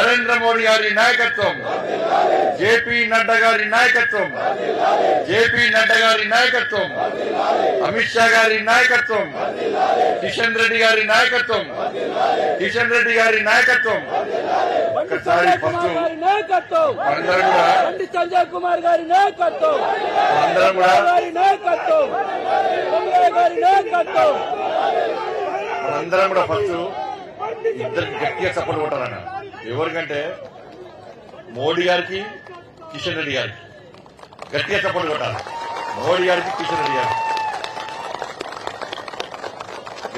నరేంద్ర మోడీ గారి నాయకత్వం జేపీ నడ్డా గారి నాయకత్వం జేపీ నడ్డా గారి నాయకత్వం అమిత్ షా గారి నాయకత్వం కిషన్ రెడ్డి గారి నాయకత్వం కిషన్ రెడ్డి గారి నాయకత్వం. ఒకసారి ఫస్ట్ అందరూ కూడా సంజయ్ కుమార్ గారి నాయకత్వం. అందరం కూడా గారి నాయకత్వం. కొంగయ్య గారి నాయకత్వం. మనందరం కూడా ఫస్ట్ ఇద్దరు గట్టిగా సపోర్ట్ కొట్టాలన్న. ఎవరికంటే మోడీ గారికి కిషన్ రెడ్డి గారికి. గట్టిగా చప్పట్లు కొట్టాలి. మోడీ గారికి కిషన్ రెడ్డి గారికి.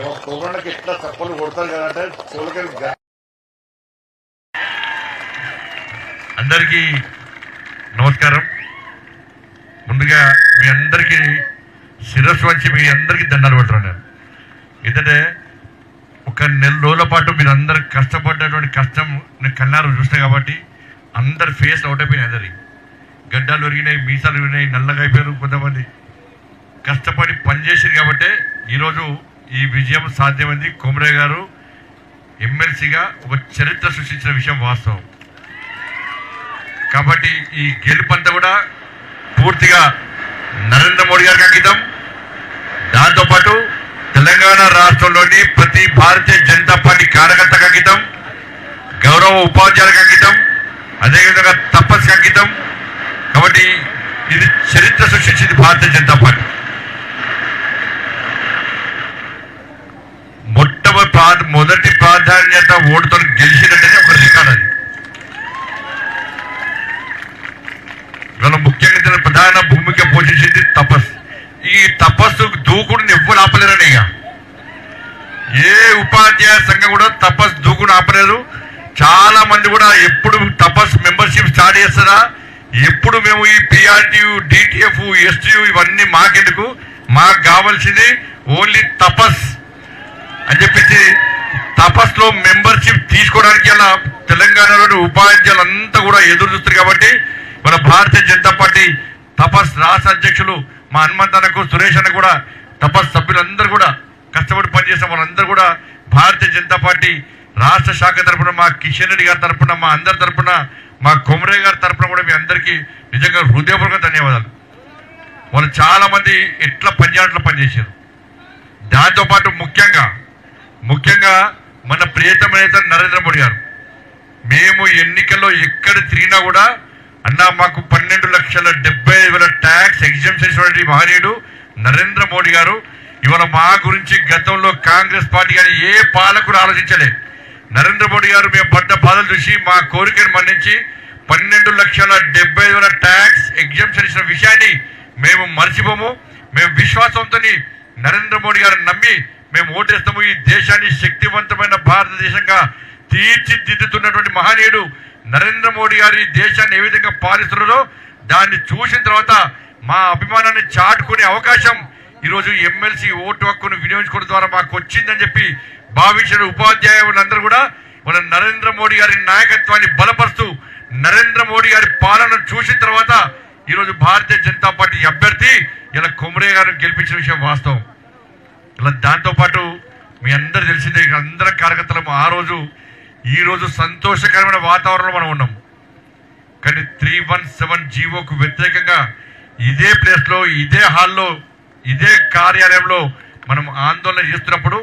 ఏమో కోవిడ్కి ఎట్లా సపోర్ట్ కొడతారు కదంటే చెవులకి అందరికీ నమస్కారం. ముందుగా మీ అందరికీ శిరస్సు వచ్చి మీ అందరికీ దండాలు పెడుతున్నాను నేను. ఎందుకంటే ఒక నెల రోజుల పాటు మీరు అందరు కష్టపడ్డటువంటి కష్టం నేను కన్నారు చూస్తా కాబట్టి అందరు ఫేస్ అవుట్ అయిపోయినాయి అందరి. గడ్డాలు ఒరిగినాయి మీసాలు ఒరిగినాయి నల్లగా అయిపోయారు కొంతమంది. కష్టపడి పనిచేసారు కాబట్టి ఈరోజు ఈ విజయం సాధ్యమైంది. కొమరే గారు ఎమ్మెల్సీగా ఒక చరిత్ర సృష్టించిన విషయం వాస్తవం. కాబట్టి ఈ గెలుపంతా కూడా పూర్తిగా నరేంద్ర మోడీ గారికి అంకితం. దాంతో తెలంగాణ రాష్ట్రంలోని ప్రతి భారతీయ జనతా పార్టీ కార్యకర్తకు అంకితం గౌరవ ఉపాధ్యాయులకు అంకితం అదేవిధంగా తపస్సు అంకితం కాబట్టి ఇది చరిత్ర సృష్టించింది భారతీయ జనతా పార్టీ. మొట్టమొదటి మొదటి ప్రాధాన్యత ఓటుతో గెలిచినట్టనే ఒక రికార్డ్ అది. ఇవాళ ముఖ్యంగా ప్రధాన భూమిక పోషించింది తపస్సు. ఈ తపస్సు దూకుడిని ఎవ్వరు ఆపలేరని ఇక ఏ ఉపాధ్యాయ సంఘం కూడా తపస్సు దూకుని ఆపలేదు. చాలా మంది కూడా ఎప్పుడు తపస్ మెంబర్షిప్ స్టార్ట్ చేస్తారా? ఎప్పుడు మేము ఈ పిఆర్టీయు డిటిఎఫ్ ఎస్టీయు ఇవన్నీ మాకెందుకు? మాకు కావాల్సింది ఓన్లీ తపస్ అని చెప్పేసి తపస్లో మెంబర్షిప్ తీసుకోవడానికి అలా తెలంగాణలోని ఉపాధ్యాయులంతా కూడా ఎదురు చూస్తారు కాబట్టి మన భారతీయ జనతా పార్టీ తపస్ రాష్ట్ర అధ్యక్షులు మా హనుమంతనకు సురేష్ అన్న కూడా తపస్ సభ్యులందరూ కూడా కష్టపడి పనిచేసిన వాళ్ళందరూ కూడా భారతీయ జనతా పార్టీ రాష్ట్ర శాఖ తరఫున మా కిషన్ రెడ్డి గారి తరపున మా అందరి తరపున మా కొమరే గారి తరపున కూడా మీ అందరికీ నిజంగా హృదయపూర్వక ధన్యవాదాలు. వాళ్ళు చాలామంది ఎట్లా పనిచేయాలట్లా పనిచేశారు దాంతోపాటు ముఖ్యంగా ముఖ్యంగా మన ప్రియతమ నేత నరేంద్ర మోడీ గారు మేము ఎన్నికల్లో ఎక్కడ తిరిగినా కూడా అన్న మాకు పన్నెండు లక్షల డెబ్బై ఐదు వేల ట్యాక్స్ ఎగ్జిబిషన్ మహనీయుడు నరేంద్ర మోడీ గారు ఇవాళ మా గురించి గతంలో కాంగ్రెస్ పార్టీ కానీ ఏ పాలకుడు ఆలోచించలే. నరేంద్ర మోడీ గారు మేము పడ్డ బాధలు చూసి మా కోరికను మన్నించి పన్నెండు లక్షల డెబ్బై ఐదు వేల ట్యాక్స్ ఎగ్జామ్షన్ ఇచ్చిన విషయాన్ని మేము మర్చిపోము. మేము విశ్వాసంతో నరేంద్ర మోడీ గారిని నమ్మి మేము ఓటేస్తాము. ఈ దేశాన్ని శక్తివంతమైన భారతదేశంగా తీర్చిదిద్దుతున్నటువంటి మహనీయుడు నరేంద్ర మోడీ గారు ఈ దేశాన్ని ఏ విధంగా పాలిస్తున్నారో దాన్ని చూసిన తర్వాత మా అభిమానాన్ని చాటుకునే అవకాశం ఈరోజు ఎమ్మెల్సీ ఓటు హక్కును వినియోగించుకోవడం ద్వారా మాకు వచ్చిందని చెప్పి భావించిన ఉపాధ్యాయులందరూ కూడా మన నరేంద్ర మోడీ గారి నాయకత్వాన్ని బలపరుస్తూ నరేంద్ర మోడీ గారి పాలన చూసిన తర్వాత ఈరోజు భారతీయ జనతా పార్టీ అభ్యర్థి ఇలా కుమరే గారు గెలిపించిన విషయం వాస్తవం. ఇలా దాంతోపాటు మీ అందరు తెలిసిందే ఇక్కడ అందరి కార్యకర్తలము ఆ రోజు ఈరోజు సంతోషకరమైన వాతావరణంలో మనం ఉన్నాం. కానీ త్రీ వన్ సెవెన్ జీవోకు వ్యతిరేకంగా ఇదే ప్లేస్లో ఇదే హాల్లో ఇదే కార్యాలయంలో మనం ఆందోళన చేస్తున్నప్పుడు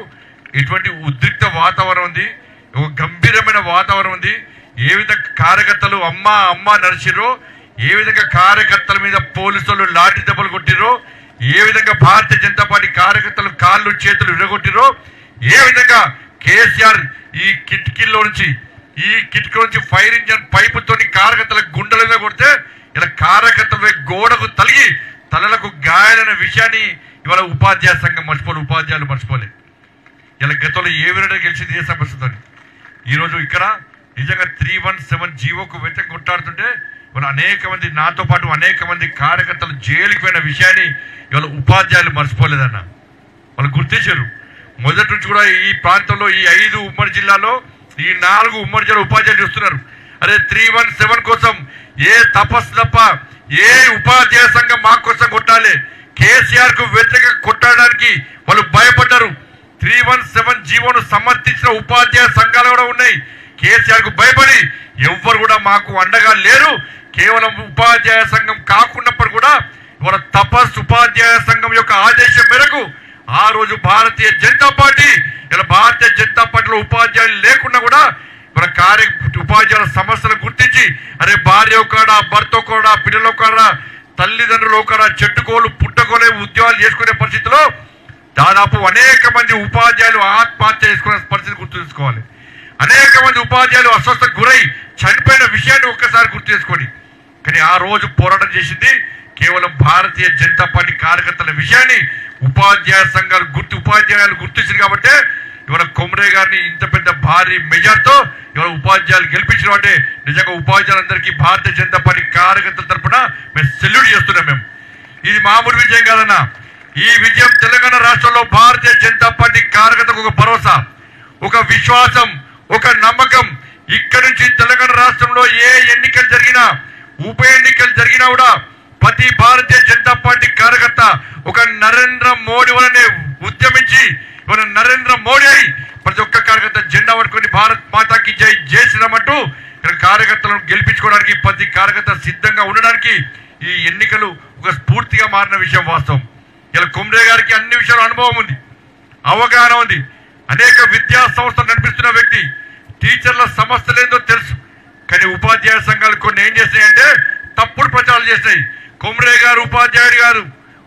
ఇటువంటి ఉద్రిక్త వాతావరణం ఉంది ఒక గంభీరమైన వాతావరణం ఉంది. ఏ విధంగా కార్యకర్తలు అమ్మ అమ్మ నడిచిరో ఏ విధంగా కార్యకర్తల మీద పోలీసులు లాఠీ దెబ్బలు కొట్టిరో ఏ విధంగా భారతీయ జనతా పార్టీ కార్యకర్తలు కాళ్ళు చేతులు విరగొట్టిరో ఏ విధంగా కేసీఆర్ ఈ కిటికీల్లో నుంచి ఈ కిటికీ నుంచి ఫైర్ ఇంజన్ పైపుతోని కార్యకర్తల గుండెల మీద కొడితే ఇలా కార్యకర్తల గోడకు తలిగి తలలకు గాయాలైన విషయాన్ని ఇవాళ ఉపాధ్యాయ సంఘం మర్చిపోలే ఉపాధ్యాయులు మర్చిపోలే. ఇలా గతంలో ఏ విధంగా గెలిచింది ఏ సమస్యతో ఈరోజు ఇక్కడ నిజంగా త్రీ వన్ సెవెన్ జీవోకు వ్యతిరేకంగా కొట్టాడుతుంటే ఇవాళ అనేక మంది నాతో పాటు అనేక మంది కార్యకర్తలు జైలుకి పోయిన విషయాన్ని ఇవాళ ఉపాధ్యాయులు మర్చిపోలేదన్న. వాళ్ళు గుర్తించారు మొదటి నుంచి కూడా ఈ ప్రాంతంలో ఈ ఐదు ఉమ్మడి జిల్లాలో ఈ నాలుగు ఉమ్మడి జిల్లా ఉపాధ్యాయులు చూస్తున్నారు. అరే త్రీ వన్ సెవెన్ కోసం ఏ తపస్సు తప్ప ఏ ఉపాధ్యాయ సంఘం మా కోసం కొట్టాలి? కేసీఆర్కు వ్యతిరేకంగా కొట్టడానికి వాళ్ళు భయపడ్డారు. త్రీ వన్ సెవెన్ జీవోను సమర్థించిన ఉపాధ్యాయ సంఘాలు కూడా ఉన్నాయి. కేసీఆర్కు భయపడి ఎవ్వరు కూడా మాకు అండగా లేరు. కేవలం ఉపాధ్యాయ సంఘం కాకున్నప్పుడు కూడా ఇవాళ తపస్ ఉపాధ్యాయ సంఘం యొక్క ఆదేశం మేరకు ఆ రోజు భారతీయ జనతా పార్టీ ఇలా భారతీయ జనతా పార్టీలో ఉపాధ్యాయులు లేకుండా కూడా మన కార్య ఉపాధ్యాయుల సమస్యలు గుర్తించి అరే భార్య ఒకడా భర్త ఒకడా పిల్లలు ఒకడా తల్లిదండ్రులు ఒకడా చెట్టుకోలు పుట్టకోలే ఉద్యోగాలు చేసుకునే పరిస్థితిలో దాదాపు అనేక మంది ఉపాధ్యాయులు ఆత్మహత్య చేసుకునే పరిస్థితి గుర్తు చేసుకోవాలి. అనేక మంది ఉపాధ్యాయులు అస్వస్థకు గురై చనిపోయిన విషయాన్ని ఒక్కసారి గుర్తు చేసుకోండి కానీ ఆ రోజు పోరాటం చేసింది కేవలం భారతీయ జనతా పార్టీ కార్యకర్తల విషయాన్ని ఉపాధ్యాయ సంఘాలు గుర్తు ఉపాధ్యాయులు గుర్తించింది కాబట్టి ఇవాళ కొమరే గారిని ఇంత పెద్ద భారీ మెజార్తో ఇవాళ ఉపాధ్యాయులు గెలిపించడం అంటే నిజంగా ఉపాధ్యాయులందరికీ భారతీయ జనతా పార్టీ కార్యకర్తల తరపున మేము సెల్యూట్ చేస్తున్నాం మేము. ఇది మామూలు విజయం కాదన్న. ఈ విజయం తెలంగాణ రాష్ట్రంలో భారతీయ జనతా పార్టీ కార్యకర్తకు ఒక భరోసా ఒక విశ్వాసం ఒక నమ్మకం. ఇక్కడి నుంచి తెలంగాణ రాష్ట్రంలో ఏ ఎన్నికలు జరిగినా ఉప ఎన్నికలు జరిగినా కూడా ప్రతి భారతీయ జనతా పార్టీ కార్యకర్త ఒక నరేంద్ర మోడీ వలనే ఉద్యమించి మన నరేంద్ర మోడీ అయి ప్రతి ఒక్క కార్యకర్త జెండా పట్టుకొని భారత్ మాతాకి జై చేసినామంటూ ఇక్కడ కార్యకర్తలను గెలిపించుకోవడానికి ప్రతి కార్యకర్త సిద్ధంగా ఉండడానికి ఈ ఎన్నికలు ఒక స్ఫూర్తిగా మారిన విషయం వాస్తవం. ఇలా కుమ్రే గారికి అన్ని విషయాలు అనుభవం ఉంది అవగాహన ఉంది. అనేక విద్యా సంస్థలు నడిపిస్తున్న వ్యక్తి టీచర్ల సమస్యలేందో తెలుసు. కానీ ఉపాధ్యాయ సంఘాలు కొన్ని ఏం చేసినాయంటే తప్పుడు ప్రచారాలు చేసినాయి కుమ్రే గారు ఉపాధ్యాయుడు గారు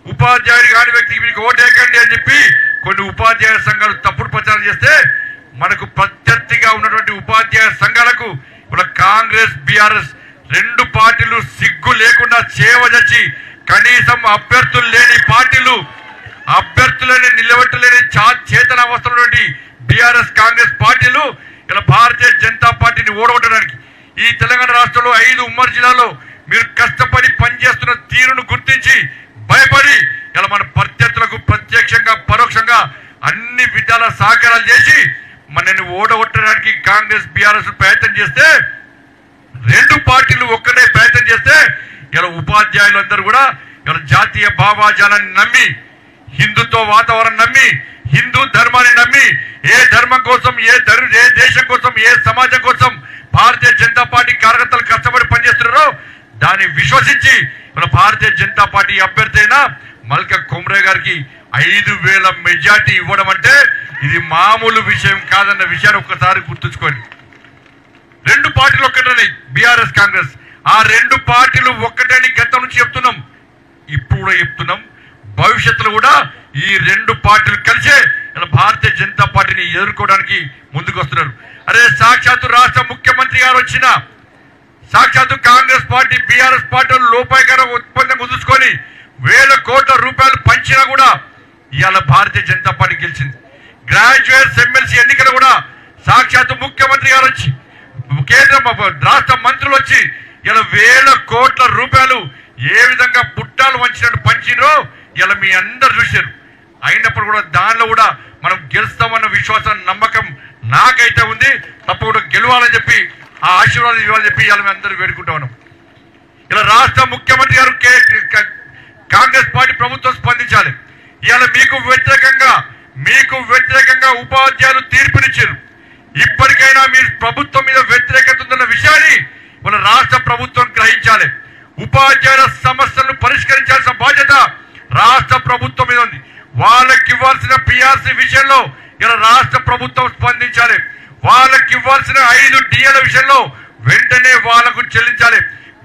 ఉపాధ్యాయుడు కాని వ్యక్తికి మీకు ఓటేకండి అని చెప్పి కొన్ని ఉపాధ్యాయ సంఘాలు తప్పుడు ప్రచారం చేస్తే మనకు ప్రత్యర్థిగా ఉన్నటువంటి ఉపాధ్యాయ సంఘాలకు ఇప్పుడు కాంగ్రెస్ బీఆర్ఎస్ రెండు పార్టీలు సిగ్గు లేకుండా చేవజచ్చి కనీసం అభ్యర్థులు లేని పార్టీలు అభ్యర్థులని నిలబెట్టలేని చా- చేతన అవస్థలటువంటి బీఆర్ఎస్ కాంగ్రెస్ పార్టీలు ఇలా భారతీయ జనతా పార్టీని ఓడగొట్టడానికి ఈ తెలంగాణ రాష్ట్రంలో ఐదు ఉమ్మడి జిల్లాలో మీరు కష్టపడి పనిచేస్తున్న తీరును గుర్తించి భయపడి ఇలా మన ప్రత్యర్థులకు ప్రత్యక్షంగా పరోక్షంగా అన్ని విధాల సహకారాలు చేసి మనని ఓడగొట్టడానికి కాంగ్రెస్ బీఆర్ఎస్ ప్రయత్నం చేస్తే రెండు పార్టీలు ఒక్కటే ప్రయత్నం చేస్తే ఇలా ఉపాధ్యాయులందరూ కూడా ఇలా జాతీయ భావాజాలాన్ని నమ్మి హిందుత్వ వాతావరణం నమ్మి హిందూ ధర్మాన్ని నమ్మి ఏ ధర్మం కోసం ఏ ఏ దేశం కోసం ఏ సమాజం కోసం భారతీయ జనతా పార్టీ కార్యకర్తలు కష్టపడి పనిచేస్తున్నారో దాన్ని విశ్వసించి మన భారతీయ జనతా పార్టీ అభ్యర్థి అయినా మల్క కుమ్రే గారికి ఐదు వేల మెజార్టీ ఇవ్వడం అంటే ఇది మామూలు విషయం కాదన్న విషయాన్ని ఒక్కసారి గుర్తుంచుకోండి. రెండు పార్టీలు ఒక్కటని బీఆర్ఎస్ కాంగ్రెస్. ఆ రెండు పార్టీలు ఒక్కటని గతం నుంచి చెప్తున్నాం. ఇప్పుడు కూడా చెప్తున్నాం. భవిష్యత్తులో కూడా ఈ రెండు పార్టీలు కలిసే ఇలా భారతీయ జనతా పార్టీని ఎదుర్కోవడానికి ముందుకు వస్తున్నారు. అరే సాక్షాత్తు రాష్ట్ర ముఖ్యమంత్రి గారు వచ్చిన సాక్షాత్తు కాంగ్రెస్ పార్టీ బీఆర్ఎస్ పార్టీ లోపాయకర ఉత్పత్తి కుదుర్చుకొని వేల కోట్ల రూపాయలు పంచినా కూడా ఇవాళ భారతీయ జనతా పార్టీ గెలిచింది. గ్రాడ్యుయేట్స్ ఎమ్మెల్సీ ఎన్నికలు కూడా సాక్షాత్తు ముఖ్యమంత్రి గారు వచ్చి కేంద్ర రాష్ట్ర మంత్రులు వచ్చి ఇలా వేల కోట్ల రూపాయలు ఏ విధంగా పుట్టాలు వంచినట్టు పంచినో ఇలా మీ అందరు చూశారు. అయినప్పుడు కూడా దానిలో కూడా మనం గెలుస్తామన్న విశ్వాసం నమ్మకం నాకైతే ఉంది. తప్పకుండా గెలవాలని చెప్పి ఆ ఆశీర్వాదం ఇవ్వాలని చెప్పి ఇలా మేము అందరూ వేడుకుంటా ఉన్నాం. ఇలా రాష్ట్ర ముఖ్యమంత్రి కాంగ్రెస్ పార్టీ ప్రభుత్వం స్పందించాలి. ఇవాళ మీకు వ్యతిరేకంగా మీకు వ్యతిరేకంగా ఉపాధ్యాయులు తీర్పునిచ్చారు. ఇప్పటికైనా మీరు ప్రభుత్వం మీద వ్యతిరేకత ఉందన్న విషయాన్ని మన రాష్ట్ర ప్రభుత్వం గ్రహించాలి. ఉపాధ్యాయుల సమస్యలను పరిష్కరించాల్సిన బాధ్యత రాష్ట్ర ప్రభుత్వం మీద ఉంది. వాళ్ళకి ఇవ్వాల్సిన పిఆర్సీ విషయంలో ఇలా రాష్ట్ర ప్రభుత్వం స్పందించాలి. వాళ్ళకి ఇవ్వాల్సిన ఐదు డిఎల విషయంలో వెంటనే వాళ్ళకు చెల్లించాలి.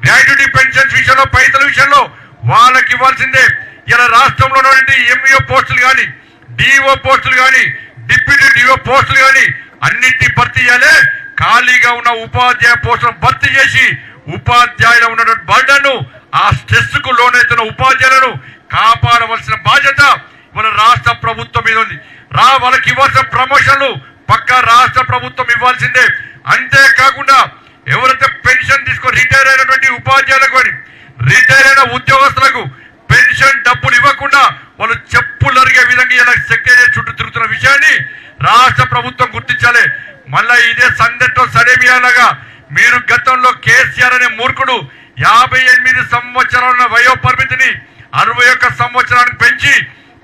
గ్రాడ్యుటీ పెన్షన్స్ విషయంలో పైసల విషయంలో వాళ్ళకి ఇవ్వాల్సిందే. ఇలా రాష్ట్రంలో ఉన్నటువంటి ఎంఈఓ పోస్టులు కానీ డిఓ పోస్టులు కానీ డిప్యూటీ డిఓ పోస్టులు కానీ అన్నింటినీ భర్తీ చేయాలి. ఖాళీగా ఉన్న ఉపాధ్యాయ పోస్టులను భర్తీ చేసి ఉపాధ్యాయులు ఉన్నటువంటి బర్డను ఆ స్ట్రెస్కు లోనవుతున్న ఉపాధ్యాయులను కాపాడవలసిన బాధ్యత మన రాష్ట్ర ప్రభుత్వం మీద ఉంది. రా వాళ్ళకి ఇవ్వాల్సిన ప్రమోషన్లు పక్క రాష్ట్ర ప్రభుత్వం ఇవ్వాల్సిందే. అంతేకాకుండా ఎవరైతే పెన్షన్ తీసుకొని రిటైర్ అయినటువంటి ఉపాధ్యాయులకు కానీ రిటైర్ అయిన ఉద్యోగస్తులకు పెన్షన్ డబ్బులు ఇవ్వకుండా వాళ్ళు చెప్పులు అరిగే విధంగా ఇలా సెక్రటరీ చుట్టూ తిరుగుతున్న విషయాన్ని రాష్ట్ర ప్రభుత్వం గుర్తించాలి. మళ్ళా ఇదే సందట్లో సడేమియాలాగా మీరు గతంలో కేసీఆర్ అనే మూర్ఖుడు యాభై ఎనిమిది సంవత్సరాల వయో పరిమితిని అరవై ఒక్క సంవత్సరానికి పెంచి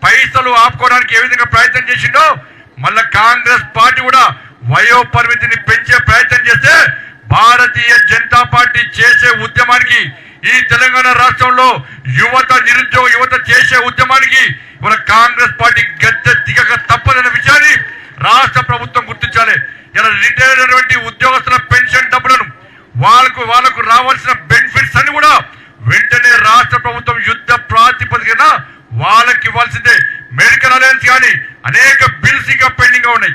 పైసలు ఆపుకోవడానికి ఏ విధంగా ప్రయత్నం చేసిండో మళ్ళా కాంగ్రెస్ పార్టీ కూడా వయో పరిమితిని పెంచే ప్రయత్నం చేస్తే భారతీయ జనతా పార్టీ చేసే ఉద్యమానికి ఈ తెలంగాణ రాష్ట్రంలో యువత నిరుద్యోగ యువత చేసే ఉద్యమానికి మన కాంగ్రెస్ పార్టీ గద్దె దిగక తప్పదన్న విషయాన్ని రాష్ట్ర ప్రభుత్వం గుర్తించాలి. ఇలా రిటైర్ అయినటువంటి ఉద్యోగస్తుల పెన్షన్ డబ్బులను వాళ్ళకు వాళ్ళకు రావాల్సిన బెనిఫిట్స్ అన్ని కూడా వెంటనే రాష్ట్ర ప్రభుత్వం యుద్ధ ప్రాతిపదికన వాళ్ళకి ఇవ్వాల్సిందే. మెడికల్ అలయన్స్ కానీ అనేక బిల్స్ ఇంకా పెండింగ్ ఉన్నాయి.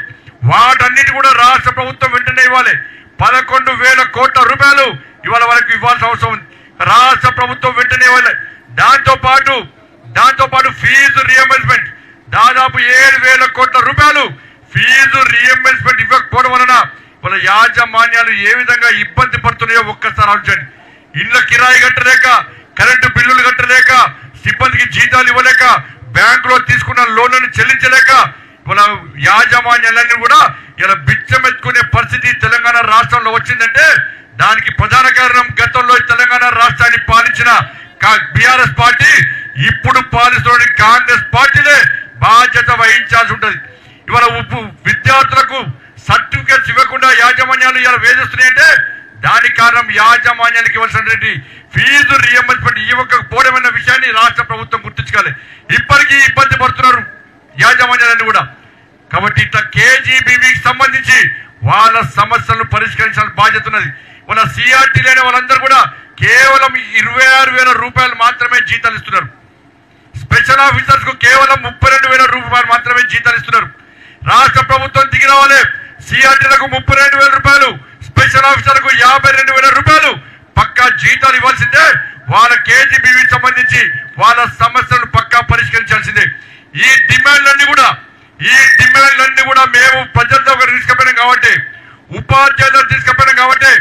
వాటన్నిటి కూడా రాష్ట్ర ప్రభుత్వం వెంటనే ఇవ్వాలి. పదకొండు వేల కోట్ల రూపాయలు ఇవాళ వాళ్ళకి ఇవ్వాల్సిన అవసరం ఉంది. రాష్ట్ర ప్రభుత్వం వెంటనే ఇవ్వాలి. దాంతో పాటు దాంతో పాటు ఫీజు రియంబర్స్మెంట్ దాదాపు ఏడు వేల కోట్ల రూపాయలు ఫీజు రియంబర్స్మెంట్ ఇవ్వకపోవడం వలన వాళ్ళ యాజమాన్యాలు ఏ విధంగా ఇబ్బంది పడుతున్నాయో ఒక్కసారి ఆలోచండి ఇళ్ళ కిరాయి కట్టలేక కరెంటు బిల్లులు కట్టలేక సిబ్బందికి జీతాలు ఇవ్వలేక బ్యాంకులో తీసుకున్న లోన్లను చెల్లించలేక వాళ్ళ యాజమాన్యాలన్నీ కూడా ఇలా బిచ్చమెత్తుకునే పరిస్థితి తెలంగాణ రాష్ట్రంలో వచ్చిందంటే దానికి ప్రధాన కారణం గతంలో తెలంగాణ రాష్ట్రాన్ని పాలించిన బీఆర్ఎస్ పార్టీ ఇప్పుడు పాలిస్తున్న కాంగ్రెస్ పార్టీలే బాధ్యత వహించాల్సి ఉంటుంది. ఇవాళ ఉప్పు విద్యార్థులకు సర్టిఫికేట్స్ ఇవ్వకుండా యాజమాన్యాలు ఇలా వేధిస్తున్నాయంటే దానికి కారణం యాజమాన్యానికి ఇవ్వాల్సినటువంటి ఫీజు రియంబర్స్మెంట్ ఇవ్వకపోవడమన్న విషయాన్ని రాష్ట్ర ప్రభుత్వం గుర్తించుకోవాలి. ఇప్పటికీ ఇబ్బంది పడుతున్నారు యాజమాన్యాలన్నీ కూడా. కాబట్టి ఇట్లా కేజీబీవీకి సంబంధించి వాళ్ళ సమస్యలను పరిష్కరించాల్సిన బాధ్యత ఉన్నది. మన సిఆర్టీ లేని వాళ్ళందరూ కూడా కేవలం ఇరవై ఆరు వేల రూపాయలు మాత్రమే జీతాలు ఇస్తున్నారు. స్పెషల్ ఆఫీసర్స్కు కేవలం ముప్పై రెండు వేల రూపాయలు మాత్రమే జీతాలు ఇస్తున్నారు. రాష్ట్ర ప్రభుత్వం దిగి రావాలి. సిఆర్టీలకు ముప్పై రెండు వేల రూపాయలు స్పెషల్ ఆఫీసర్లకు యాభై రెండు వేల రూపాయలు. పక్కా జీతాలు ఇవ్వాల్సిందే. వాళ్ళ కేజీబీవీ సంబంధించి వాళ్ళ సమస్యలను పక్కా పరిష్కరించాల్సిందే. ఈ డిమాండ్లన్నీ కూడా ఈ డిమాండ్లన్నీ కూడా మేము ప్రజలతో ఒకరు తీసుకుపోయినాం కాబట్టి ఉపాధ్యాయులు తీసుకుపోయినాం కాబట్టి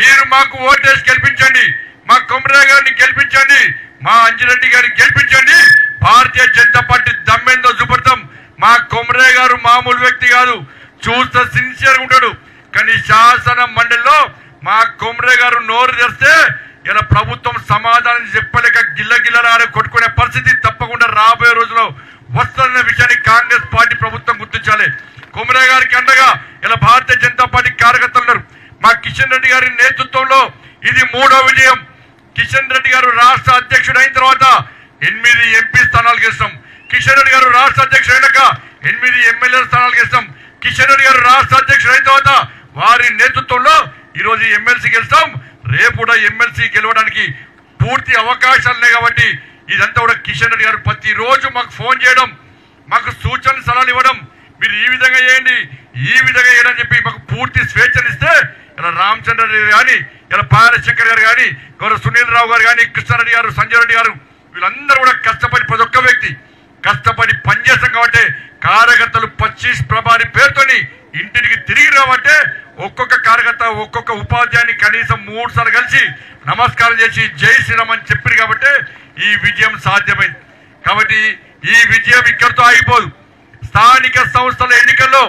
మీరు మాకు ఓటేసి గెలిపించండి. మా కొమరే గారిని గెలిపించండి. మా అంజిరెడ్డి గారిని గెలిపించండి. భారతీయ జనతా పార్టీ దమ్మెందో చూపెడతాం. మా కొమరే గారు మామూలు వ్యక్తి కాదు. చూస్తే సిన్సియర్ ఉంటాడు. కానీ శాసన మండలిలో మా కొమరే గారు నోరు తెరిస్తే ఇలా ప్రభుత్వం సమాధానం చెప్పలేక గిల్ల గిల్లలాడే కొట్టుకునే పరిస్థితి తప్పకుండా రాబోయే రోజుల్లో వస్తున్న విషయాన్ని కాంగ్రెస్ పార్టీ ప్రభుత్వం గుర్తించాలి. కొమరే గారికి అండగా ఇలా భారతీయ జనతా పార్టీ కార్యకర్తలు ఉన్నారు. మా కిషన్ రెడ్డి గారి నేతృత్వంలో ఇది మూడో విజయం. కిషన్ రెడ్డి గారు రాష్ట్ర అధ్యక్షుడు అయిన తర్వాత ఎనిమిది ఎంపీ స్థానాలు గెలుస్తాం కిషన్ రెడ్డి గారు రాష్ట్ర అధ్యక్షుడు అయినాక ఎనిమిది ఎమ్మెల్యే స్థానాలు గెలుస్తాం కిషన్ రెడ్డి గారు రాష్ట్ర అధ్యక్షుడు అయిన తర్వాత వారి నేతృత్వంలో ఈరోజు ఎమ్మెల్సీ గెలుస్తాం రేపు కూడా ఎమ్మెల్సీ గెలవడానికి పూర్తి అవకాశాలు ఉన్నాయి కాబట్టి ఇదంతా కూడా కిషన్ రెడ్డి గారు ప్రతి రోజు మాకు ఫోన్ చేయడం మాకు సూచనలు సలహాలు ఇవ్వడం. మీరు ఈ విధంగా చేయండి ఈ విధంగా చేయడం అని చెప్పి మాకు పూర్తి స్వేచ్ఛనిస్తే ఇలా రామచంద్ర రెడ్డి కానీ ఇలా పాలశంకర్ గారు కానీ గౌరవ సునీల్ రావు గారు కానీ కృష్ణారెడ్డి గారు సంజయ్ రెడ్డి గారు వీళ్ళందరూ కూడా కష్టపడి ప్రతి ఒక్క వ్యక్తి కష్టపడి పనిచేస్తాం కాబట్టి కార్యకర్తలు పచ్చీస్ ప్రభాని పేరుతోని ఇంటికి తిరిగి రావంటే ఒక్కొక్క కార్యకర్త ఒక్కొక్క ఉపాధ్యాయుని కనీసం మూడు సార్లు కలిసి నమస్కారం చేసి జై శ్రీరామ్ అని చెప్పారు కాబట్టి ఈ విజయం సాధ్యమైంది. కాబట్టి ఈ విజయం ఇక్కడితో ఆగిపోదు. స్థానిక సంస్థల ఎన్నికల్లో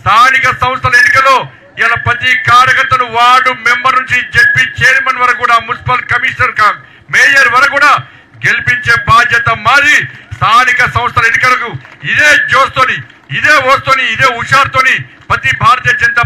స్థానిక సంస్థల ఎన్నికల్లో ఇలా ప్రతి కార్యకర్తను వార్డు మెంబర్ నుంచి జడ్పీ చైర్మన్ వరకు కూడా మున్సిపల్ కమిషనర్ కా- మేయర్ వరకు కూడా గెలిపించే బాధ్యత మాది. స్థానిక సంస్థల ఎన్నికలకు ఇదే జోస్తోని ఇదే ఓస్తోని ఇదే హుషారుతోని ప్రతి భారతీయ జనతా